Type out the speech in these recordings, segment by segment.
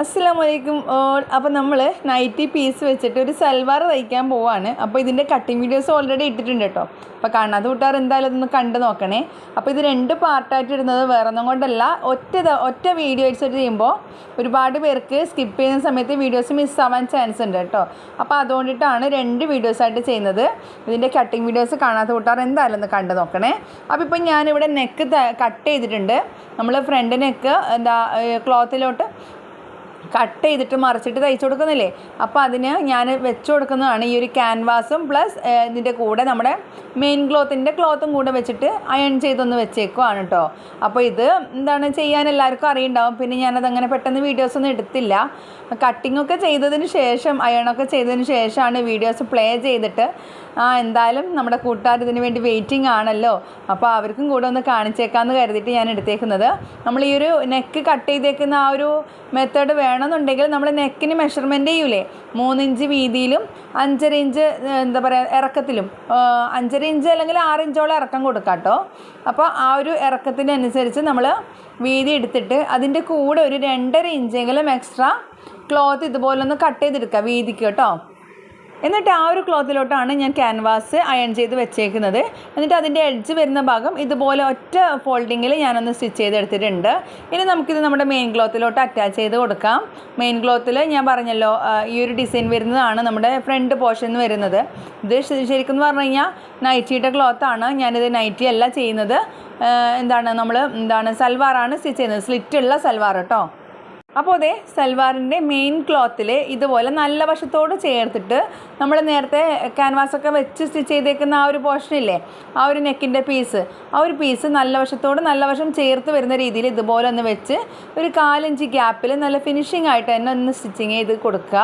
അസ്സാം വലൈക്കും ഓൾ അപ്പോൾ നമ്മൾ നൈറ്റി പീസ് വെച്ചിട്ട് ഒരു സൽവാർ തയ്ക്കാൻ പോവാണ്. അപ്പോൾ ഇതിന്റെ കട്ടിങ് വീഡിയോസ് ഓൾറെഡി ഇട്ടിട്ടുണ്ട് കേട്ടോ അപ്പോൾ കാണാതെ കൂട്ടുകാർ എന്തായാലും ഇതൊന്ന് കണ്ടു നോക്കണേ. അപ്പോൾ ഇത് രണ്ട് പാർട്ടായിട്ട് ഇടുന്നത് വേറെ ഒന്നും കൊണ്ടല്ല. ഒറ്റ ഒറ്റ വീഡിയോ അടിച്ചിട്ട് ചെയ്യുമ്പോൾ ഒരുപാട് പേർക്ക് സ്കിപ്പ് ചെയ്യുന്ന സമയത്ത് വീഡിയോസ് മിസ്സാവാൻ ചാൻസ് ഉണ്ട് കേട്ടോ അപ്പോൾ അതുകൊണ്ടിട്ടാണ് രണ്ട് വീഡിയോസായിട്ട് ചെയ്യുന്നത്. ഇതിന്റെ കട്ടിങ് വീഡിയോസ് കാണാത്ത കൂട്ടുകാർ എന്തായാലും ഒന്ന് കണ്ടു നോക്കണേ. അപ്പോൾ ഇപ്പം ഞാനിവിടെ നെക്ക് കട്ട് ചെയ്തിട്ടുണ്ട്. നമ്മൾ ഫ്രണ്ട് നെക്ക് എന്താ ക്ലോത്തിലോട്ട് കട്ട് ചെയ്തിട്ട് മറിച്ചിട്ട് തയ്ച്ചു കൊടുക്കുന്നില്ലേ? അപ്പോൾ അതിന് ഞാൻ വെച്ച് കൊടുക്കുന്നതാണ് ഈ ഒരു ക്യാൻവാസും പ്ലസ് ഇതിന്റെ കൂടെ നമ്മുടെ മെയിൻ ക്ലോത്തിന്റെ ക്ലോത്തും കൂടെ വെച്ചിട്ട് അയൺ ചെയ്തൊന്ന് വെച്ചേക്കുവാണ് കേട്ടോ അപ്പോൾ ഇത് എന്താണ് ചെയ്യാൻ എല്ലാവർക്കും അറിയുണ്ടാവും. പിന്നെ ഞാനത് അങ്ങനെ പെട്ടെന്ന് വീഡിയോസ് ഒന്നും എടുത്തില്ല. കട്ടിങ്ങൊക്കെ ചെയ്തതിന് ശേഷം അയണൊക്കെ ചെയ്തതിന് ശേഷമാണ് വീഡിയോസ് പ്ലേ ചെയ്തിട്ട് ആ എന്തായാലും നമ്മുടെ കൂട്ടുകാർ ഇതിന് വേണ്ടി വെയിറ്റിംഗ് ആണല്ലോ. അപ്പോൾ അവർക്കും കൂടെ ഒന്ന് കാണിച്ചേക്കാമെന്ന് കരുതിയിട്ട് ഞാൻ എടുത്തേക്കുന്നത്. നമ്മൾ ഈ ഒരു നെക്ക് കട്ട് ചെയ്തേക്കുന്ന ആ ഒരു മെത്തേഡ് വേണമെന്നുണ്ടെങ്കിൽ നമ്മൾ നെക്കിന് മെഷർമെന്റ് ചെയ്യൂലേ? മൂന്നിഞ്ച് വീതിയിലും അഞ്ചര ഇഞ്ച് എന്താ പറയുക ഇറക്കത്തിലും. അഞ്ചര ഇഞ്ച് അല്ലെങ്കിൽ ആറ് ഇഞ്ചോളം ഇറക്കം കൊടുക്കാം കേട്ടോ. അപ്പോൾ ആ ഒരു ഇറക്കത്തിനനുസരിച്ച് നമ്മൾ വീതി എടുത്തിട്ട് അതിന്റെ കൂടെ ഒരു രണ്ടര ഇഞ്ചെങ്കിലും എക്സ്ട്രാ ക്ലോത്ത് ഇതുപോലൊന്ന് കട്ട് ചെയ്തെടുക്കുക വീതിക്ക് കേട്ടോ. എന്നിട്ട് ആ ഒരു ക്ലോത്തിലോട്ടാണ് ഞാൻ ക്യാൻവാസ് അയൺ ചെയ്ത് വെച്ചേക്കുന്നത്. എന്നിട്ട് അതിന്റെ എഡ്ജ് വരുന്ന ഭാഗം ഇതുപോലെ ഒറ്റ ഫോൾഡിങ്ങിൽ ഞാനൊന്ന് സ്റ്റിച്ച് ചെയ്തെടുത്തിട്ടുണ്ട്. ഇനി നമുക്കിത് നമ്മുടെ മെയിൻ ക്ലോത്തിലോട്ട് അറ്റാച്ച് ചെയ്ത് കൊടുക്കാം. മെയിൻ ക്ലോത്തിൽ ഞാൻ പറഞ്ഞല്ലോ ഈ ഒരു ഡിസൈൻ വരുന്നതാണ് നമ്മുടെ ഫ്രണ്ട് പോർഷൻ വരുന്നത്. ഇത് ശരിക്കും പറഞ്ഞു കഴിഞ്ഞാൽ നൈറ്റിയുടെ ക്ലോത്താണ് ഞാനിത് നൈറ്റി അല്ല ചെയ്യുന്നത്. എന്താണ് നമ്മൾ എന്താണ് സൽവാറാണ് സ്റ്റിച്ച് ചെയ്യുന്നത്. സ്ലിറ്റുള്ള സൽവാർ കേട്ടോ. അപ്പോൾ അതെ സൽവാറിന്റെ മെയിൻ ക്ലോത്തിൽ ഇതുപോലെ നല്ല വശത്തോട് ചേർത്തിട്ട് നമ്മൾ നേരത്തെ ക്യാൻവാസൊക്കെ വെച്ച് സ്റ്റിച്ച് ചെയ്തേക്കുന്ന ആ ഒരു പോർഷൻ ഇല്ലേ? ആ ഒരു നെക്കിന്റെ പീസ് ആ ഒരു പീസ് നല്ല വശത്തോട് നല്ല വശം ചേർത്ത് വരുന്ന രീതിയിൽ ഇതുപോലെ ഒന്ന് വെച്ച് ഒരു കാലഞ്ച് ഗ്യാപ്പിൽ നല്ല ഫിനിഷിംഗ് ആയിട്ട് തന്നെ ഒന്ന് സ്റ്റിച്ചിങ് ചെയ്ത് കൊടുക്കുക.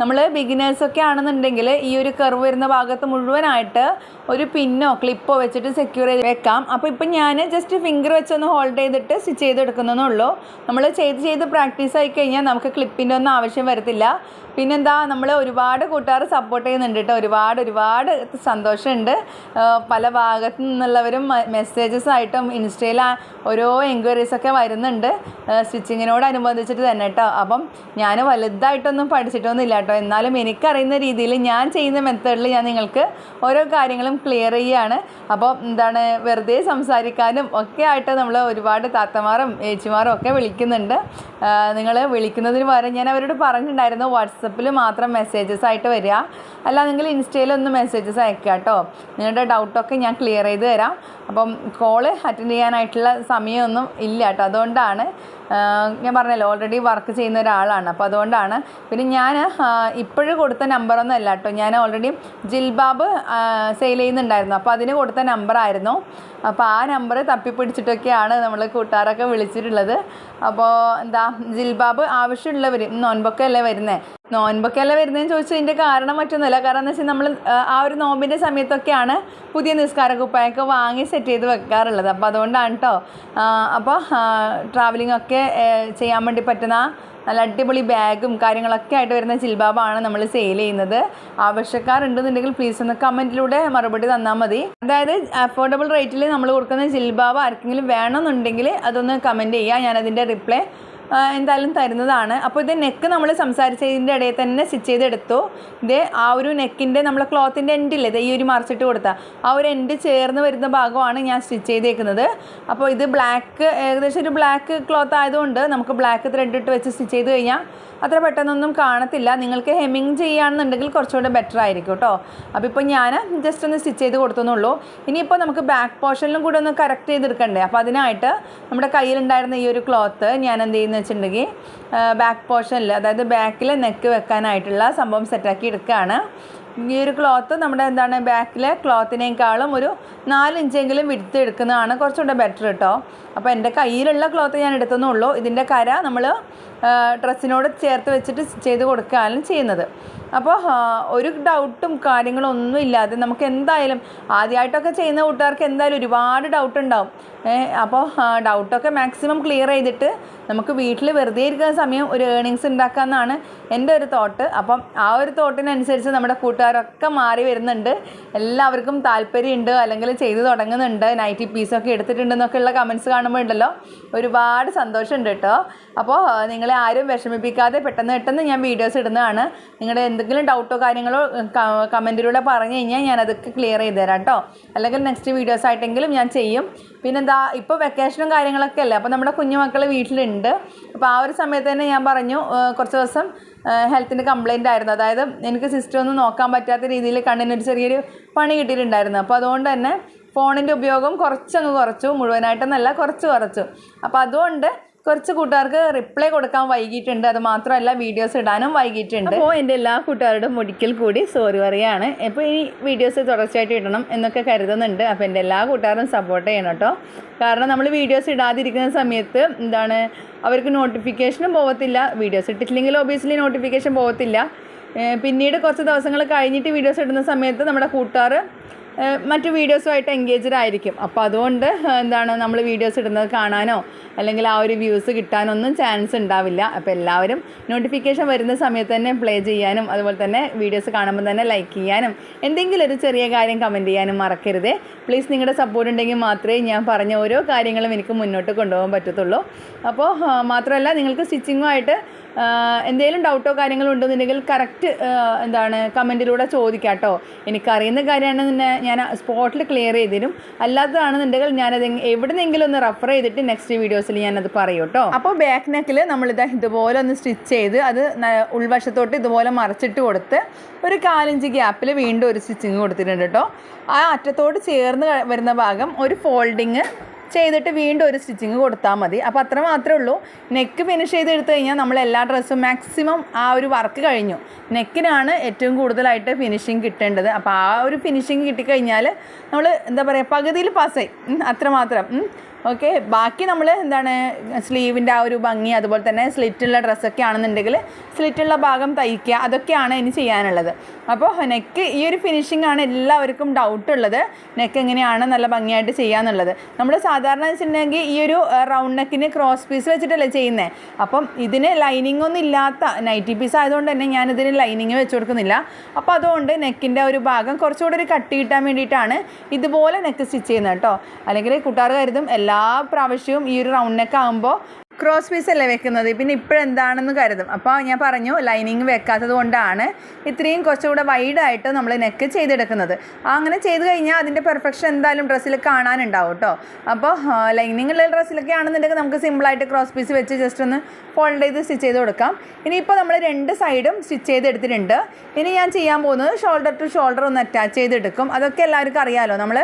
നമ്മൾ ബിഗിനേഴ്സൊക്കെ ആണെന്നുണ്ടെങ്കിൽ ഈ ഒരു കർവ് വരുന്ന ഭാഗത്ത് മുഴുവനായിട്ട് ഒരു പിന്നോ ക്ലിപ്പോ വെച്ചിട്ട് സെക്യൂർ ചെയ്ത് വെക്കാം. അപ്പോൾ ഇപ്പം ഞാൻ ജസ്റ്റ് ഫിംഗർ വെച്ചൊന്ന് ഹോൾഡ് ചെയ്തിട്ട് സ്റ്റിച്ച് ചെയ്തെടുക്കുന്നേ ഉള്ളൂ. നമ്മൾ ചെയ്ത് ചെയ്ത് പ്രാക്ടീസ് ആയി കഴിഞ്ഞാൽ നമുക്ക് ക്ലിപ്പിന്റെ ഒന്നും ആവശ്യം വരത്തില്ല. പിന്നെന്താ നമ്മൾ ഒരുപാട് കൂട്ടുകാർ സപ്പോർട്ട് ചെയ്യുന്നുണ്ട് കേട്ടോ ഒരുപാട് ഒരുപാട് സന്തോഷമുണ്ട്. പല ഭാഗത്തു നിന്നുള്ളവരും മെസ്സേജസ് ആയിട്ടും ഇൻസ്റ്റയിൽ ഓരോ എൻക്വയറീസൊക്കെ വരുന്നുണ്ട്. സ്റ്റിച്ചിങ്ങിനോടനുബന്ധിച്ചിട്ട് തന്നെ കേട്ടോ അപ്പം ഞാൻ വലുതായിട്ടൊന്നും പഠിച്ചിട്ടൊന്നും ഇല്ല കേട്ടോ എന്നാലും എനിക്കറിയുന്ന രീതിയിൽ ഞാൻ ചെയ്യുന്ന മെത്തേഡിൽ ഞാൻ നിങ്ങൾക്ക് ഓരോ കാര്യങ്ങളും ക്ലിയർ ചെയ്യുകയാണ് അപ്പോൾ എന്താണ് വെറുതെ സംസാരിക്കാനും ഒക്കെ ആയിട്ട് നമ്മൾ ഒരുപാട് താത്തമാറും ഏച്ചിമാരും ഒക്കെ വിളിക്കുന്നുണ്ട്. നിങ്ങൾ വിളിക്കുന്നതിന് പകരം ഞാൻ അവരോട് പറഞ്ഞിട്ടുണ്ടായിരുന്നു വാട്സപ്പിൽ മാത്രം മെസ്സേജസ് ആയിട്ട് വരിക. അല്ലാതെങ്കിൽ ഇൻസ്റ്റയിലൊന്ന് മെസ്സേജസ് അയക്കുക കേട്ടോ. നിങ്ങളുടെ ഡൗട്ടൊക്കെ ഞാൻ ക്ലിയർ ചെയ്ത് തരാം. അപ്പം കോൾ അറ്റൻഡ് ചെയ്യാനായിട്ടുള്ള സമയമൊന്നും ഇല്ല കേട്ടോ. അതുകൊണ്ടാണ് ഞാൻ പറഞ്ഞല്ലോ ഓൾറെഡി വർക്ക് ചെയ്യുന്ന ഒരാളാണ്. അപ്പോൾ അതുകൊണ്ടാണ്. പിന്നെ ഞാൻ ഇപ്പോഴും കൊടുത്ത നമ്പറൊന്നും അല്ല കേട്ടോ. ഞാൻ ഓൾറെഡി ജിൽബാബ് സെയിൽ ചെയ്യുന്നുണ്ടായിരുന്നു. അപ്പോൾ അതിന് കൊടുത്ത നമ്പറായിരുന്നു അപ്പോൾ ആ നമ്പർ തപ്പിപ്പിടിച്ചിട്ടൊക്കെയാണ് നമ്മൾ കൂട്ടുകാരൊക്കെ വിളിച്ചിട്ടുള്ളത്. അപ്പോൾ എന്താ ജിൽബാബ് ആവശ്യമുള്ളവർ നോൻപൊക്കെ അല്ലേ വരുന്നത് നോൻപൊക്കെ അല്ലേ വരുന്നതെന്ന് ചോദിച്ചാൽ ഇതിന്റെ കാരണം മറ്റൊന്നുമല്ല. കാരണം എന്ന് വെച്ചാൽ നമ്മൾ ആ ഒരു നോമ്പിന്റെ സമയത്തൊക്കെയാണ് പുതിയ നിസ്കാര കുപ്പായൊക്കെ വാങ്ങി സെറ്റ് ചെയ്ത് വെക്കാറുള്ളത്. അപ്പോൾ അതുകൊണ്ടാണ് കേട്ടോ അപ്പോൾ ട്രാവലിംഗ് ഒക്കെ ചെയ്യാൻ വേണ്ടി പറ്റുന്ന നല്ല അടിപൊളി ബാഗും കാര്യങ്ങളൊക്കെ ആയിട്ട് വരുന്ന ജിൽബാബാണ് നമ്മൾ സെയിൽ ചെയ്യുന്നത്. ആവശ്യക്കാരുണ്ടെന്നുണ്ടെങ്കിൽ പ്ലീസ് ഒന്ന് കമന്റിലൂടെ മറുപടി തന്നാൽ മതി. അതായത് അഫോർഡബിൾ റേറ്റിൽ നമ്മൾ കൊടുക്കുന്ന ജിൽബാബ് ആർക്കെങ്കിലും വേണമെന്നുണ്ടെങ്കിൽ അതൊന്ന് കമന്റ് ചെയ്യുക. ഞാനതിന്റെ റിപ്ലൈ എന്തായാലും തരുന്നതാണ്. അപ്പോൾ ഇത് നെക്ക് നമ്മൾ സംസാരിച്ചതിന്റെ ഇടയിൽ തന്നെ സ്റ്റിച്ച് ചെയ്തെടുത്തു. ഇത് ആ ഒരു നെക്കിന്റെ നമ്മൾ ക്ലോത്തിന്റെ എൻഡില്ലേ ഈ ഒരു മറിച്ചിട്ട് കൊടുത്ത. ആ ഒരു എൻഡ് ചേർന്ന് വരുന്ന ഭാഗമാണ് ഞാൻ സ്റ്റിച്ച് ചെയ്തേക്കുന്നത്. അപ്പോൾ ഇത് ബ്ലാക്ക് ഏകദേശം ഒരു ബ്ലാക്ക് ക്ലോത്ത് ആയതുകൊണ്ട് നമുക്ക് ബ്ലാക്ക് ത്രെഡ് ഇട്ട് വെച്ച് സ്റ്റിച്ച് ചെയ്ത് കഴിഞ്ഞാൽ അത്ര പെട്ടെന്നൊന്നും കാണത്തില്ല. നിങ്ങൾക്ക് ഹെമ്മിങ് ചെയ്യുകയാണെന്നുണ്ടെങ്കിൽ കുറച്ചുകൂടെ ബെറ്റർ ആയിരിക്കും കേട്ടോ. അപ്പോൾ ഇപ്പോൾ ഞാൻ ജസ്റ്റ് ഒന്ന് സ്റ്റിച്ച് ചെയ്ത് കൊടുത്തെന്നുള്ളൂ. ഇനിയിപ്പോൾ നമുക്ക് ബാക്ക് പോർഷനിലും കൂടെ ഒന്ന് കറക്റ്റ് ചെയ്തെടുക്കണ്ടേ? അപ്പോൾ അതിനായിട്ട് നമ്മുടെ കയ്യിലുണ്ടായിരുന്ന ഈ ഒരു ക്ലോത്ത് ഞാൻ എന്ത് ചെയ്യുന്നത് വെച്ചിട്ടുണ്ടെങ്കിൽ ബാക്ക് പോർഷനിൽ അതായത് ബാക്കിൽ നെക്ക് വെക്കാനായിട്ടുള്ള സംഭവം സെറ്റാക്കി എടുക്കുകയാണ് ഈ ഒരു ക്ലോത്ത് നമ്മുടെ എന്താണ് ബാക്കിലെ ക്ലോത്തിനേക്കാളും ഒരു നാല് ഇഞ്ചെങ്കിലും വിടുത്ത് എടുക്കുന്നതാണ് കുറച്ചുകൂടെ ബെറ്റർ കേട്ടോ അപ്പോൾ എന്റെ കയ്യിലുള്ള ക്ലോത്ത് ഞാൻ എടുത്തെന്നുള്ളൂ. ഇതിന്റെ കര നമ്മൾ ഡ്രസ്സിനോട് ചേർത്ത് വെച്ചിട്ട് ചെയ്ത് കൊടുക്കുകയാണ് ചെയ്യുന്നത്. അപ്പോൾ ഒരു ഡൗട്ടും കാര്യങ്ങളും ഒന്നും ഇല്ലാതെ നമുക്ക് എന്തായാലും ആദ്യമായിട്ടൊക്കെ ചെയ്യുന്ന കൂട്ടുകാർക്ക് എന്തായാലും ഒരുപാട് ഡൗട്ട് ഉണ്ടാവും. അപ്പോൾ ഡൗട്ടൊക്കെ മാക്സിമം ക്ലിയർ ചെയ്തിട്ട് നമുക്ക് വീട്ടിൽ വെറുതെ ഇരിക്കുന്ന സമയം ഒരു ഏണിങ്സ് ഉണ്ടാക്കാമെന്നാണ് എന്റെ ഒരു തോട്ട് അപ്പം ആ ഒരു തോട്ടിനനുസരിച്ച് നമ്മുടെ കൂട്ടുകാരൊക്കെ മാറി വരുന്നുണ്ട്. എല്ലാവർക്കും താല്പര്യമുണ്ട്. അല്ലെങ്കിൽ ചെയ്തു തുടങ്ങുന്നുണ്ട്. നൈറ്റി പീസൊക്കെ എടുത്തിട്ടുണ്ടെന്നൊക്കെയുള്ള കമൻസ് കാണുമ്പോൾ ഉണ്ടല്ലോ. ഒരുപാട് സന്തോഷമുണ്ട് കേട്ടോ. അപ്പോൾ നിങ്ങളെ ആരും വിഷമിപ്പിക്കാതെ പെട്ടെന്ന് പെട്ടെന്ന് ഞാൻ വീഡിയോസ് ഇടുന്നതാണ്. നിങ്ങളുടെ എന്തെങ്കിലും ഡൗട്ടോ കാര്യങ്ങളോ കമന്റിലൂടെ പറഞ്ഞു കഴിഞ്ഞാൽ ഞാൻ അതൊക്കെ ക്ലിയർ ചെയ്ത് തരാം കേട്ടോ. അല്ലെങ്കിൽ നെക്സ്റ്റ് വീഡിയോസ് ആയിട്ടെങ്കിലും ഞാൻ ചെയ്യും. പിന്നെന്താ ഇപ്പോൾ വെക്കേഷനും കാര്യങ്ങളൊക്കെ അല്ലേ? അപ്പോൾ നമ്മുടെ കുഞ്ഞുമക്കൾ വീട്ടിലുണ്ട്. അപ്പോൾ ആ ഒരു സമയത്ത് തന്നെ ഞാൻ പറഞ്ഞു കുറച്ച് ദിവസം ഹെൽത്തിന്റെ കംപ്ലയിന്റ് ആയിരുന്നു. അതായത് എനിക്ക് സിസ്റ്റം ഒന്നും നോക്കാൻ പറ്റാത്ത രീതിയിൽ കണ്ണിനൊരു ചെറിയൊരു പണി കിട്ടിയിട്ടുണ്ടായിരുന്നു. അപ്പോൾ അതുകൊണ്ട് തന്നെ ഫോണിന്റെ ഉപയോഗം കുറച്ചങ്ങ് കുറച്ചു. മുഴുവനായിട്ടെന്നല്ല കുറച്ച് കുറച്ചു. അപ്പോൾ അതുകൊണ്ട് കുറച്ച് കൂട്ടുകാർക്ക് റിപ്ലൈ കൊടുക്കാൻ വൈകിയിട്ടുണ്ട്. അത് മാത്രമല്ല വീഡിയോസ് ഇടാനും വൈകിയിട്ടുണ്ട്. അപ്പോൾ എന്റെ എല്ലാ കൂട്ടുകാരോടും ഒരിക്കൽ കൂടി സോറി പറയുകയാണ് ഇപ്പോൾ ഈ വീഡിയോസ് തുടർച്ചയായിട്ട് ഇടണം എന്നൊക്കെ കരുതുന്നുണ്ട്. അപ്പോൾ എന്റെ എല്ലാ കൂട്ടുകാരും സപ്പോർട്ട് ചെയ്യണം കേട്ടോ. കാരണം നമ്മൾ വീഡിയോസ് ഇടാതിരിക്കുന്ന സമയത്ത് എന്താണ് അവർക്ക് നോട്ടിഫിക്കേഷനും പോകത്തില്ല. വീഡിയോസ് ഇട്ടിട്ടില്ലെങ്കിൽ ഒബിയസ്ലി നോട്ടിഫിക്കേഷൻ പോകത്തില്ല. പിന്നീട് കുറച്ച് ദിവസങ്ങൾ കഴിഞ്ഞിട്ട് വീഡിയോസ് ഇടുന്ന സമയത്ത് നമ്മുടെ കൂട്ടുകാർ മറ്റു വീഡിയോസുമായിട്ട് എൻഗേജ്ഡ് ആയിരിക്കും. അപ്പോൾ അതുകൊണ്ട് എന്താണ് നമ്മൾ വീഡിയോസ് ഇടുന്നത് കാണാനോ അല്ലെങ്കിൽ ആ ഒരു വ്യൂസ് കിട്ടാനൊന്നും ചാൻസ് ഉണ്ടാവില്ല. അപ്പോൾ എല്ലാവരും നോട്ടിഫിക്കേഷൻ വരുന്ന സമയത്ത് തന്നെ പ്ലേ ചെയ്യാനും അതുപോലെ തന്നെ വീഡിയോസ് കാണുമ്പോൾ തന്നെ ലൈക്ക് ചെയ്യാനും എന്തെങ്കിലും ഒരു ചെറിയ കാര്യം കമന്റ് ചെയ്യാനും മറക്കരുതേ. പ്ലീസ് നിങ്ങളുടെ സപ്പോർട്ട് ഉണ്ടെങ്കിൽ മാത്രമേ ഞാൻ പറഞ്ഞ ഓരോ കാര്യങ്ങളും എനിക്ക് മുന്നോട്ട് കൊണ്ടുപോകാൻ പറ്റത്തുള്ളൂ. അപ്പോൾ മാത്രമല്ല നിങ്ങൾക്ക് സ്റ്റിച്ചിങ്ങുമായിട്ട് എന്തെങ്കിലും ഡൗട്ടോ കാര്യങ്ങളോ ഉണ്ടെന്നുണ്ടെങ്കിൽ കറക്റ്റ് എന്താണ് കമന്റിലൂടെ ചോദിക്കാം കേട്ടോ എനിക്കറിയുന്ന കാര്യമാണെന്ന് ഞാൻ സ്പോട്ടിൽ ക്ലിയർ ചെയ്ത് തരും അല്ലാത്തതാണെന്നുണ്ടെങ്കിൽ ഞാനത് എവിടെന്നെങ്കിലും ഒന്ന് റെഫർ ചെയ്തിട്ട് നെക്സ്റ്റ് വീഡിയോസിൽ ഞാനത് പറയും കേട്ടോ. അപ്പോൾ ബാക്ക് നെക്കിൽ നമ്മളിത് ഇതുപോലെ ഒന്ന് സ്റ്റിച്ച് ചെയ്ത് അത് ഉൾവശത്തോട്ട് ഇതുപോലെ മറച്ചിട്ട് കൊടുത്ത് ഒരു കാലിഞ്ച് ഗ്യാപ്പിൽ വീണ്ടും ഒരു സ്റ്റിച്ചിങ് കൊടുത്തിട്ടുണ്ട് കേട്ടോ. ആ അറ്റത്തോട് ചേർന്ന് വരുന്ന ഭാഗം ഒരു ഫോൾഡിങ് ചെയ്തിട്ട് വീണ്ടും ഒരു സ്റ്റിച്ചിങ് കൊടുത്താൽ മതി. അപ്പോൾ അത്ര മാത്രമേ ഉള്ളൂ. നെക്ക് ഫിനിഷ് ചെയ്ത് എടുത്തു കഴിഞ്ഞാൽ നമ്മൾ എല്ലാ ഡ്രസ്സും മാക്സിമം ആ ഒരു വർക്ക് കഴിഞ്ഞു. നെക്കിനാണ് ഏറ്റവും കൂടുതലായിട്ട് ഫിനിഷിങ് കിട്ടേണ്ടത്. അപ്പോൾ ആ ഒരു ഫിനിഷിങ് കിട്ടിക്കഴിഞ്ഞാൽ നമ്മൾ എന്താ പറയുക പകുതിയിൽ പാസ്സായി അത്ര ഉം. ഓക്കെ ബാക്കി നമ്മൾ എന്താണ് സ്ലീവിന്റെ ആ ഒരു ഭംഗി അതുപോലെ തന്നെ സ്ലിറ്റുള്ള ഡ്രസ്സൊക്കെ ആണെന്നുണ്ടെങ്കിൽ സ്ലിറ്റുള്ള ഭാഗം തയ്ക്കുക അതൊക്കെയാണ് ഇനി ചെയ്യാനുള്ളത്. അപ്പോൾ നെക്ക് ഈ ഒരു ഫിനിഷിംഗ് ആണ് എല്ലാവർക്കും ഡൗട്ട് ഉള്ളത്. നെക്ക് എങ്ങനെയാണ് നല്ല ഭംഗിയായിട്ട് ചെയ്യാന്നുള്ളത്. നമ്മൾ സാധാരണ വെച്ചിട്ടുണ്ടെങ്കിൽ ഈ ഒരു റൗണ്ട് നെക്കിന് ക്രോസ് പീസ് വെച്ചിട്ടല്ലേ ചെയ്യുന്നത് അപ്പം ഇതിന് ലൈനിങ് ഒന്നും ഇല്ലാത്ത നൈറ്റി പീസ് ആയതുകൊണ്ട് തന്നെ ഞാനിതിന് ലൈനിങ് വെച്ച് കൊടുക്കുന്നില്ല. അപ്പോൾ അതുകൊണ്ട് നെക്കിന്റെ ഒരു ഭാഗം കുറച്ചുകൂടി ഒരു കട്ടി കിട്ടാൻ വേണ്ടിയിട്ടാണ് ഇതുപോലെ നെക്ക് സ്റ്റിച്ച് ചെയ്യുന്നത് കേട്ടോ. അല്ലെങ്കിൽ കൂട്ടുകാർ കരുതും എല്ലാ പ്രാവശ്യവും ഈ ഒരു റൗണ്ട് നെക്ക് ആകുമ്പോൾ ക്രോസ് പീസ് അല്ലേ വെക്കുന്നത്? പിന്നെ ഇപ്പോഴെന്താണെന്ന് കരുതും. അപ്പോൾ ഞാൻ പറഞ്ഞു ലൈനിങ് വെക്കാത്തത് കൊണ്ടാണ് ഇത്രയും കുറച്ചുകൂടെ വൈഡായിട്ട് നമ്മൾ നെക്ക് ചെയ്തെടുക്കുന്നത്. അങ്ങനെ ചെയ്ത് കഴിഞ്ഞാൽ അതിന്റെ പെർഫെക്ഷൻ എന്തായാലും ഡ്രസ്സിൽ കാണാനുണ്ടാവും കേട്ടോ അപ്പോൾ ലൈനിങ് ഉള്ള ഡ്രസ്സിലൊക്കെ ആണെന്നുണ്ടെങ്കിൽ നമുക്ക് സിമ്പിളായിട്ട് ക്രോസ് പീസ് വെച്ച് ജസ്റ്റ് ഒന്ന് ഫോൾഡ് ചെയ്ത് സ്റ്റിച്ച് ചെയ്ത് കൊടുക്കാം. ഇനിയിപ്പോൾ നമ്മൾ രണ്ട് സൈഡും സ്റ്റിച്ച് ചെയ്തെടുത്തിട്ടുണ്ട് ഇനി ഞാൻ ചെയ്യാൻ പോകുന്നത് ഷോൾഡർ ടു ഷോൾഡർ ഒന്ന് അറ്റാച്ച് ചെയ്തെടുക്കും അതൊക്കെ എല്ലാവർക്കും അറിയാമല്ലോ നമ്മൾ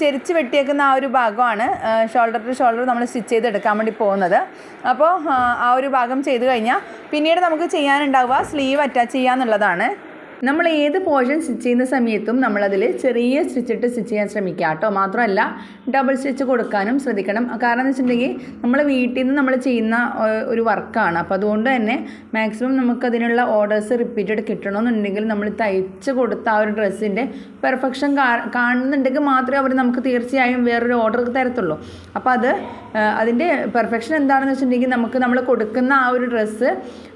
ചെരിച്ച് വെട്ടിയേക്കുന്ന ആ ഒരു ഭാഗമാണ് ഷോൾഡർ ടു ഷോൾഡർ നമ്മൾ സ്റ്റിച്ച് ചെയ്തെടുക്കാൻ വേണ്ടി പോകുന്നത്. അപ്പോൾ ആ, ഒരു ഭാഗം ചെയ്ത് കഴിഞ്ഞാൽ പിന്നീട് നമുക്ക് ചെയ്യാനുണ്ടാവുക സ്ലീവ് അറ്റാച്ച് ചെയ്യാന്നുള്ളതാണ്. നമ്മൾ ഏത് പോർഷൻ സ്റ്റിച്ച് ചെയ്യുന്ന സമയത്തും നമ്മളതിൽ ചെറിയ സ്റ്റിച്ചിട്ട് സ്റ്റിച്ച് ചെയ്യാൻ ശ്രമിക്കുക കേട്ടോ. മാത്രമല്ല ഡബിൾ സ്റ്റിച്ച് കൊടുക്കാനും ശ്രദ്ധിക്കണം. കാരണം എന്ന് വെച്ചിട്ടുണ്ടെങ്കിൽ നമ്മൾ വീട്ടിൽ നിന്ന് നമ്മൾ ചെയ്യുന്ന ഒരു വർക്കാണ്. അപ്പോൾ അതുകൊണ്ട് തന്നെ മാക്സിമം നമുക്കതിനുള്ള ഓർഡേഴ്സ് റിപ്പീറ്റഡ് കിട്ടണമെന്നുണ്ടെങ്കിൽ നമ്മൾ തയ്ച്ച് കൊടുത്ത ആ ഒരു ഡ്രസ്സിന്റെ പെർഫെക്ഷൻ കാണുന്നുണ്ടെങ്കിൽ മാത്രമേ അവർ നമുക്ക് തീർച്ചയായും വേറൊരു ഓർഡർ തരത്തുള്ളൂ. അപ്പോൾ അത് അതിന്റെ പെർഫെക്ഷൻ എന്താണെന്ന് വെച്ചിട്ടുണ്ടെങ്കിൽ നമുക്ക് നമ്മൾ കൊടുക്കുന്ന ആ ഒരു ഡ്രസ്സ്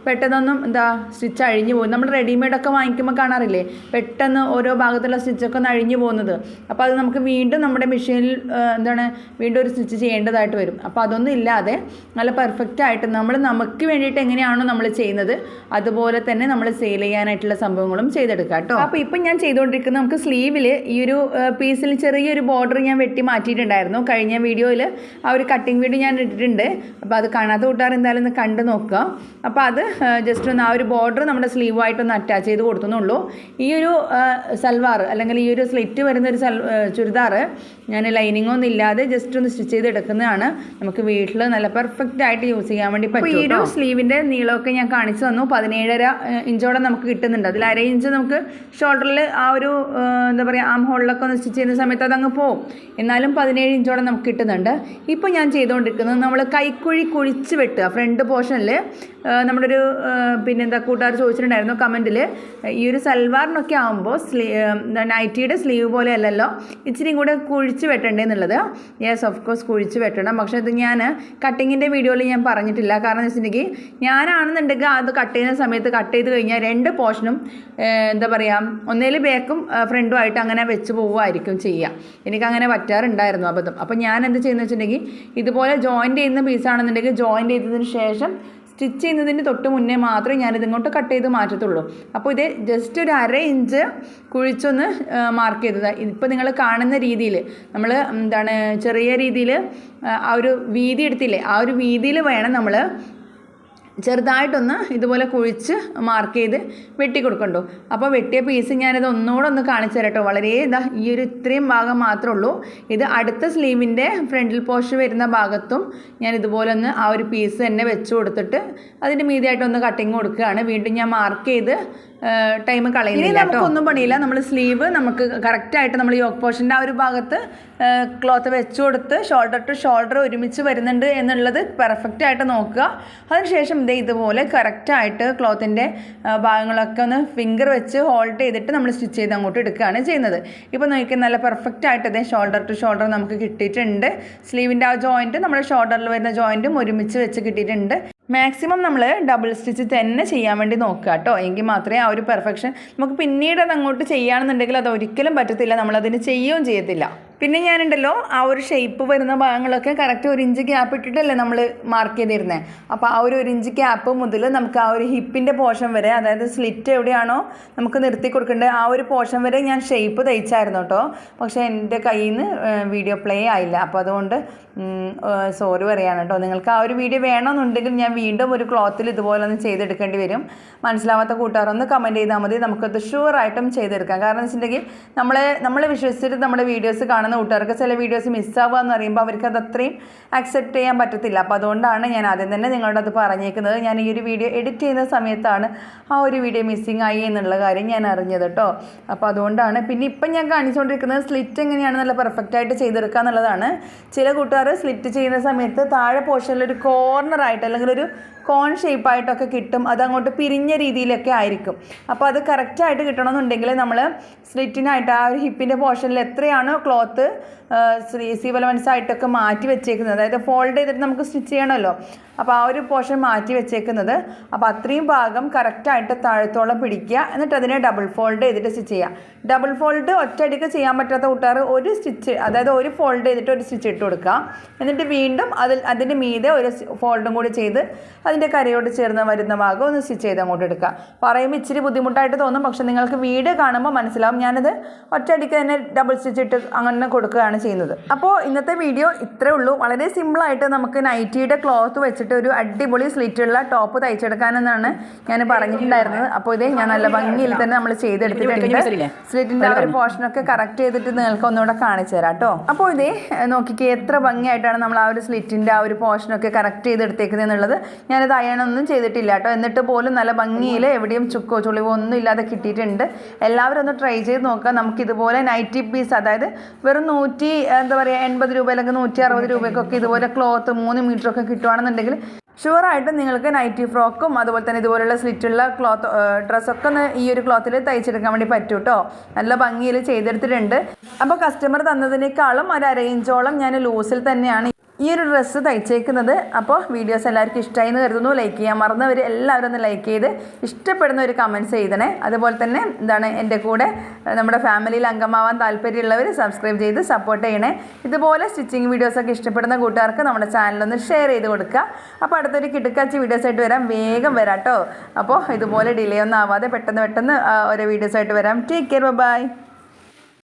പെട്ടെന്നൊന്നും എന്താ സ്റ്റിച്ച് അഴിഞ്ഞു പോകും. നമ്മൾ റെഡിമെയ്ഡൊക്കെ വാങ്ങിക്കുമ്പോൾ കാണാറില്ലേ? പെട്ടെന്ന് ഓരോ ഭാഗത്തുള്ള സ്റ്റിച്ചൊക്കെ ഒന്ന് അഴിഞ്ഞു പോകുന്നത്. അപ്പോൾ അത് നമുക്ക് വീണ്ടും നമ്മുടെ മെഷീനിൽ എന്താണ് വീണ്ടും ഒരു സ്റ്റിച്ച് ചെയ്യേണ്ടതായിട്ട് വരും. അപ്പോൾ അതൊന്നും ഇല്ലാതെ നല്ല പെർഫെക്റ്റ് ആയിട്ട് നമ്മൾ നമുക്ക് വേണ്ടിയിട്ട് എങ്ങനെയാണോ നമ്മൾ ചെയ്യുന്നത് അതുപോലെ തന്നെ നമ്മൾ സെയിൽ ചെയ്യാനായിട്ടുള്ള സംഭവങ്ങളും ചെയ്തെടുക്കാം കേട്ടോ. അപ്പോൾ ഇപ്പം ഞാൻ ചെയ്തുകൊണ്ടിരിക്കുന്നത് നമുക്ക് സ്ലീവിൽ ഈ ഒരു പീസിൽ ചെറിയൊരു ബോർഡർ ഞാൻ വെട്ടി മാറ്റിയിട്ടുണ്ടായിരുന്നു. കഴിഞ്ഞ വീഡിയോയിൽ ആ ഒരു കട്ടിങ് വീഡിയോ ഞാൻ ഇട്ടിട്ടുണ്ട് അപ്പോൾ അത് കാണാത്ത കൂട്ടുകാർ എന്തായാലും ഒന്ന് കണ്ടു നോക്കുക. അപ്പോൾ അത് ജസ്റ്റ് ഒന്ന് ആ ഒരു ബോർഡർ നമ്മുടെ സ്ലീവായിട്ടൊന്ന് അറ്റാച്ച് ചെയ്ത് കൊടുത്തുന്നുള്ളൂ. ഈ ഒരു സൽവാർ അല്ലെങ്കിൽ ഈ ഒരു സ്ലിറ്റ് വരുന്ന ഒരു സൽ ചുരിദാർ ഞാൻ ലൈനിങ് ഒന്നും ഇല്ലാതെ ജസ്റ്റ് ഒന്ന് സ്റ്റിച്ച് ചെയ്ത് എടുക്കുന്നതാണ്. നമുക്ക് വീട്ടിൽ നല്ല പെർഫെക്റ്റ് ആയിട്ട് യൂസ് ചെയ്യാൻ വേണ്ടി പറ്റും ഈ ഒരു സ്ലീവിന്റെ നീളമൊക്കെ ഞാൻ കാണിച്ചു തന്നു. പതിനേഴര ഇഞ്ചോടെ നമുക്ക് കിട്ടുന്നുണ്ട്. അതിൽ അര ഇഞ്ച് നമുക്ക് ഷോൾഡറിൽ ആ ഒരു എന്താ പറയുക ആം ഹോളിലൊക്കെ ഒന്ന് സ്റ്റിച്ച് ചെയ്യുന്ന സമയത്ത് അതങ്ങ് പോകും എന്നാലും പതിനേഴ് ഇഞ്ചോടെ നമുക്ക് കിട്ടുന്നുണ്ട്. ഇപ്പോൾ ഞാൻ ചെയ്തുകൊണ്ടിരിക്കുന്നത് നമ്മൾ കൈക്കുഴി കുഴിച്ച് വെട്ടുക. ഫ്രണ്ട് പോർഷനിൽ നമ്മുടെ ഒരു പിന്നെ എന്താ കൂട്ടുകാർ ചോദിച്ചിട്ടുണ്ടായിരുന്നു കമന്റിൽ ഈ ഒരു സൽവാറിനൊക്കെ ആകുമ്പോൾ സ്ലീ നൈറ്റിയുടെ സ്ലീവ് പോലെ അല്ലല്ലോ ഇച്ചിരി കൂടെ കുഴിച്ച് വെട്ടണ്ടേന്നുള്ളത് യെസ് ഓഫ് കോഴ്സ് കുഴിച്ച് വെട്ടണം. പക്ഷേ ഇത് ഞാൻ കട്ടിങ്ങിന്റെ വീഡിയോയിൽ ഞാൻ പറഞ്ഞിട്ടില്ല. കാരണം എന്ന് വെച്ചിട്ടുണ്ടെങ്കിൽ ഞാനാണെന്നുണ്ടെങ്കിൽ അത് കട്ട് ചെയ്യുന്ന സമയത്ത് കട്ട് ചെയ്ത് കഴിഞ്ഞാൽ രണ്ട് പോർഷനും എന്താ പറയുക ഒന്നേൽ ബാക്കും ഫ്രണ്ടും ആയിട്ട് അങ്ങനെ വെച്ച് പോവുമായിരിക്കും ചെയ്യുക. എനിക്കങ്ങനെ പറ്റാറുണ്ടായിരുന്നു അബദ്ധം. അപ്പോൾ ഞാൻ എന്ത് ചെയ്യുന്നത് വെച്ചിട്ടുണ്ടെങ്കിൽ ഇതുപോലെ ജോയിന്റ് ചെയ്യുന്ന പീസാണെന്നുണ്ടെങ്കിൽ ജോയിന്റ് ചെയ്തതിന് ശേഷം സ്റ്റിച്ച് ചെയ്യുന്നതിന് തൊട്ട് മുന്നേ മാത്രമേ ഞാനിത് ഇങ്ങോട്ട് കട്ട് ചെയ്ത് മാറ്റത്തുള്ളൂ. അപ്പോൾ ഇത് ജസ്റ്റ് ഒരു അര ഇഞ്ച് കുഴിച്ചൊന്ന് മാർക്ക് ചെയ്തത്. ഇപ്പോൾ നിങ്ങൾ കാണുന്ന രീതിയിൽ നമ്മൾ എന്താണ് ചെറിയ രീതിയിൽ ആ ഒരു വീതി എടുത്തില്ലേ ആ ഒരു വീതിയിൽ വേണം നമ്മൾ ചെറുതായിട്ടൊന്ന് ഇതുപോലെ കുഴിച്ച് മാർക്ക് ചെയ്ത് വെട്ടി കൊടുക്കണ്ടു? അപ്പോൾ വെട്ടിയ പീസ് ഞാനിത് ഒന്നുകൂടെ ഒന്ന് കാണിച്ചു തരാം കേട്ടോ വളരെ ഇതാ ഈ ഒരു ഇത്രയും ഭാഗം മാത്രമേ ഉള്ളൂ. ഇത് അടുത്ത സ്ലീവിന്റെ ഫ്രണ്ടിൽ പോസ്റ്റ് വരുന്ന ഭാഗത്തും ഞാൻ ഇതുപോലെ ഒന്ന് ആ ഒരു പീസ് തന്നെ വെച്ച് കൊടുത്തിട്ട് അതിന്റെ മീതിയായിട്ടൊന്ന് കട്ടിങ് കൊടുക്കുകയാണ്. വീണ്ടും ഞാൻ മാർക്ക് ചെയ്ത് ടൈം കളയുന്നില്ല നമുക്കൊന്നും ഒന്നും പണിയില്ല. നമ്മൾ സ്ലീവ് നമുക്ക് കറക്റ്റായിട്ട് നമ്മൾ യോക്ക് പോർഷന്റെ ആ ഒരു ഭാഗത്ത് ക്ലോത്ത് വെച്ച് കൊടുത്ത് ഷോൾഡർ ടു ഷോൾഡർ ഒരുമിച്ച് വരുന്നുണ്ട് എന്നുള്ളത് പെർഫെക്റ്റ് ആയിട്ട് നോക്കുക. അതിനുശേഷം ഇതേ ഇതുപോലെ കറക്റ്റായിട്ട് ക്ലോത്തിന്റെ ഭാഗങ്ങളൊക്കെ ഒന്ന് ഫിംഗർ വെച്ച് ഹോൾഡ് ചെയ്തിട്ട് നമ്മൾ സ്റ്റിച്ച് ചെയ്ത് അങ്ങോട്ട് എടുക്കുകയാണ് ചെയ്യുന്നത്. ഇപ്പോൾ നോക്കി നല്ല പെർഫെക്റ്റ് ആയിട്ട് ഇതേ ഷോൾഡർ ടു ഷോൾഡർ നമുക്ക് കിട്ടിയിട്ടുണ്ട്. സ്ലീവിന്റെ ആ ജോയിന്റ് നമ്മുടെ ഷോൾഡറിൽ വരുന്ന ജോയിന്റും ഒരുമിച്ച് വെച്ച് കിട്ടിയിട്ടുണ്ട്. മാക്സിമം നമ്മൾ ഡബിൾ സ്റ്റിച്ച് തന്നെ ചെയ്യാൻ വേണ്ടി നോക്കുക കേട്ടോ. എങ്കിൽ മാത്രമേ ആ ഒരു പെർഫെക്ഷൻ നമുക്ക് പിന്നീട് അത് അങ്ങോട്ട് ചെയ്യുകയാണെന്നുണ്ടെങ്കിൽ അത് ഒരിക്കലും പറ്റത്തില്ല. നമ്മളതിന് ചെയ്യുകയും ചെയ്യത്തില്ല. പിന്നെ ഞാനുണ്ടല്ലോ ആ ഒരു ഷേപ്പ് വരുന്ന ഭാഗങ്ങളൊക്കെ കറക്റ്റ് ഒരു ഇഞ്ച് ഗ്യാപ്പ് ഇട്ടിട്ടല്ലേ നമ്മൾ മാർക്ക് ചെയ്തിരുന്നത് അപ്പോൾ ആ ഒരു ഒരു ഇഞ്ച് ഗ്യാപ്പ് മുതൽ നമുക്ക് ആ ഒരു ഹിപ്പിന്റെ പോർഷൻ വരെ അതായത് സ്ലിറ്റ് എവിടെയാണോ നമുക്ക് നിർത്തി കൊടുക്കേണ്ടത് ആ ഒരു പോർഷൻ വരെ ഞാൻ ഷേപ്പ് തയ്ച്ചായിരുന്നു കേട്ടോ പക്ഷേ എന്റെ കയ്യിൽ നിന്ന് വീഡിയോ പ്ലേ ആയില്ല. അപ്പോൾ അതുകൊണ്ട് സോറി പറയാണ് കേട്ടോ നിങ്ങൾക്ക് ആ ഒരു വീഡിയോ വേണമെന്നുണ്ടെങ്കിൽ ഞാൻ വീണ്ടും ഒരു ക്ലോത്തിൽ ഇതുപോലെ ഒന്ന് ചെയ്തെടുക്കേണ്ടി വരും. മനസ്സിലാവാത്ത കൂട്ടുകാരൊന്ന് കമന്റ് ചെയ്താൽ മതി. നമുക്കത് ഷുവറായിട്ടും ചെയ്തെടുക്കാം. കാരണം എന്ന് വെച്ചിട്ടുണ്ടെങ്കിൽ നമ്മളെ നമ്മളെ വിശ്വസിച്ചിട്ട് നമ്മുടെ വീഡിയോസ് കാണുന്ന കൂട്ടുകാർക്ക് ചില വീഡിയോസ് മിസ്സാവുക എന്ന് പറയുമ്പോൾ അവർക്ക് അത് അത്രയും അക്സെപ്റ്റ് ചെയ്യാൻ പറ്റത്തില്ല. അപ്പോൾ അതുകൊണ്ടാണ് ഞാൻ ആദ്യം തന്നെ നിങ്ങളോട് അത് പറഞ്ഞേക്കുന്നത്. ഞാൻ ഈ ഒരു വീഡിയോ എഡിറ്റ് ചെയ്യുന്ന സമയത്താണ് ആ ഒരു വീഡിയോ മിസ്സിങ് ആയി എന്നുള്ള കാര്യം ഞാൻ അറിഞ്ഞത് കേട്ടോ അപ്പോൾ അതുകൊണ്ടാണ് പിന്നെ ഇപ്പം ഞാൻ കാണിച്ചുകൊണ്ടിരിക്കുന്നത് സ്ലിറ്റ് എങ്ങനെയാണ് നല്ല പെർഫെക്റ്റ് ആയിട്ട് ചെയ്തെടുക്കുക എന്നുള്ളതാണ്. ചില കൂട്ടുകാർ സ്ലിറ്റ് ചെയ്യുന്ന സമയത്ത് താഴെ പോർഷനിൽ ഒരു കോർണറായിട്ട് അല്ലെങ്കിൽ ഒരു കോൺ ഷേപ്പായിട്ടൊക്കെ കിട്ടും. അതങ്ങോട്ട് പിരിഞ്ഞ രീതിയിലൊക്കെ ആയിരിക്കും. അപ്പോൾ അത് കറക്റ്റായിട്ട് കിട്ടണമെന്നുണ്ടെങ്കിൽ നമ്മൾ സ്ലിറ്റിനായിട്ട് ആ ഒരു ഹിപ്പിന്റെ പോർഷനിൽ എത്രയാണോ ക്ലോത്ത് ആയിട്ടൊക്കെ മാറ്റി വെച്ചേക്കുന്നത്. അതായത് ഫോൾഡ് ചെയ്തിട്ട് നമുക്ക് സ്റ്റിച്ച് ചെയ്യണമല്ലോ. അപ്പോൾ ആ ഒരു പോർഷൻ മാറ്റി വെച്ചേക്കുന്നത്. അപ്പോൾ അത്രയും ഭാഗം കറക്റ്റായിട്ട് താഴത്തോളം പിടിക്കുക. എന്നിട്ട് അതിനെ ഡബിൾ ഫോൾഡ് ചെയ്തിട്ട് സ്റ്റിച്ച് ചെയ്യുക. ഡബിൾ ഫോൾഡ് ഒറ്റയടിക്ക് ചെയ്യാൻ പറ്റാത്ത കൂട്ടുകാർ ഒരു സ്റ്റിച്ച് അതായത് ഒരു ഫോൾഡ് ചെയ്തിട്ട് ഒരു സ്റ്റിച്ച് ഇട്ട് കൊടുക്കുക. എന്നിട്ട് വീണ്ടും അതിൽ അതിന്റെ മീതെ ഒരു ഫോൾഡും കൂടി ചെയ്ത് അതിന്റെ കരയോട് ചേർന്ന് വരുന്ന ഭാഗം ഒന്ന് സ്റ്റിച്ച് ചെയ്ത് അങ്ങോട്ട് എടുക്കുക പറയുമ്പോൾ ഇച്ചിരി ബുദ്ധിമുട്ടായിട്ട് തോന്നും. പക്ഷെ നിങ്ങൾക്ക് വീഡിയോ കാണുമ്പോൾ മനസ്സിലാവും. ഞാനത് ഒറ്റയടിക്ക് തന്നെ ഡബിൾ സ്റ്റിച്ച് ഇട്ട് അങ്ങനെ കൊടുക്കുകയാണ് ചെയ്യുന്നത്. അപ്പോൾ ഇന്നത്തെ വീഡിയോ ഇത്രേ ഉള്ളൂ. വളരെ സിമ്പിളായിട്ട് നമുക്ക് നൈറ്റിയുടെ ക്ലോത്ത് വെച്ചിട്ട് ഒരു അടിപൊളി സ്ലിറ്റുള്ള ടോപ്പ് തയ്ച്ചെടുക്കാനെന്നാണ് ഞാൻ പറഞ്ഞിട്ടുണ്ടായിരുന്നത്. അപ്പോൾ ഇതേ ഞാൻ നല്ല ഭംഗിയിൽ തന്നെ നമ്മൾ ചെയ്തെടുത്തിട്ടുണ്ട്. സ്ലിറ്റിന്റെ ആ ഒരു പോർഷനൊക്കെ കറക്റ്റ് ചെയ്തിട്ട് നിങ്ങൾക്ക് ഒന്നുകൂടെ കാണിച്ചു തരാം കേട്ടോ. അപ്പോൾ ഇതേ നോക്കിക്കേ എത്ര ഭംഗിയായിട്ടാണ് നമ്മൾ ആ ഒരു സ്ലിറ്റിന്റെ ആ ഒരു പോർഷനൊക്കെ കറക്റ്റ് ചെയ്തെടുത്തേക്കുന്നത് എന്നുള്ളത് ഞാനത് അയണൊന്നും ചെയ്തിട്ടില്ല കേട്ടോ. എന്നിട്ട് പോലും നല്ല ഭംഗിയിൽ എവിടെയും ചുക്കോ ചുളിവോ ഒന്നും ഇല്ലാതെ കിട്ടിയിട്ടുണ്ട്. എല്ലാവരും ഒന്ന് ട്രൈ ചെയ്ത് നോക്കുക. നമുക്ക് ഇതുപോലെ നൈറ്റി പീസ് അതായത് വെറും നൂറ്റി എന്താ പറയുക എൺപത് രൂപ അല്ലെങ്കിൽ നൂറ്റി അറുപത് രൂപയ്ക്കൊക്കെ ഇതുപോലെ ക്ലോത്ത് മൂന്ന് മീറ്ററൊക്കെ കിട്ടുവാണെന്നുണ്ടെങ്കിൽ ഷുവറായിട്ടും നിങ്ങൾക്ക് നൈറ്റി ഫ്രോക്കും അതുപോലെ തന്നെ ഇതുപോലുള്ള സ്ലിറ്റുള്ള ക്ലോത്ത് ഡ്രസ്സൊക്കെ ഒന്ന് ഈ ഒരു ക്ലോത്തിൽ തയ്ച്ചെടുക്കാൻ വേണ്ടി പറ്റും കേട്ടോ നല്ല ഭംഗിയിൽ ചെയ്തെടുത്തിട്ടുണ്ട്. അപ്പോൾ കസ്റ്റമർ തന്നതിനേക്കാളും ഒരു അരയിഞ്ചോളം ഞാൻ ലൂസിൽ തന്നെയാണ് ഈ ഒരു ഡ്രസ്സ് തയ്ച്ചേക്കുന്നത് അപ്പോൾ വീഡിയോസ് എല്ലാവർക്കും ഇഷ്ടമായി എന്ന് കരുതുന്നു. ലൈക്ക് ചെയ്യാൻ മറന്നവർ എല്ലാവരും ഒന്ന് ലൈക്ക് ചെയ്ത് ഇഷ്ടപ്പെടുന്ന ഒരു കമന്റ്സ് ചെയ്തണേ അതുപോലെ തന്നെ എന്താണ് എന്റെ കൂടെ നമ്മുടെ ഫാമിലിയിൽ അംഗമാവാൻ താല്പര്യമുള്ളവർ സബ്സ്ക്രൈബ് ചെയ്ത് സപ്പോർട്ട് ചെയ്യണേ. ഇതുപോലെ സ്റ്റിച്ചിങ് വീഡിയോസൊക്കെ ഇഷ്ടപ്പെടുന്ന കൂട്ടുകാർക്ക് നമ്മുടെ ചാനലൊന്ന് ഷെയർ ചെയ്ത് കൊടുക്കുക. അപ്പോൾ അടുത്തൊരു കിടുക്കാച്ചി വീഡിയോസ് ആയിട്ട് വരാം. വേഗം വരാം അപ്പോൾ ഇതുപോലെ ഡിലേ ഒന്നും ആവാതെ പെട്ടെന്ന് പെട്ടെന്ന് ഓരോ വീഡിയോസ് ആയിട്ട് വരാം. Take care bye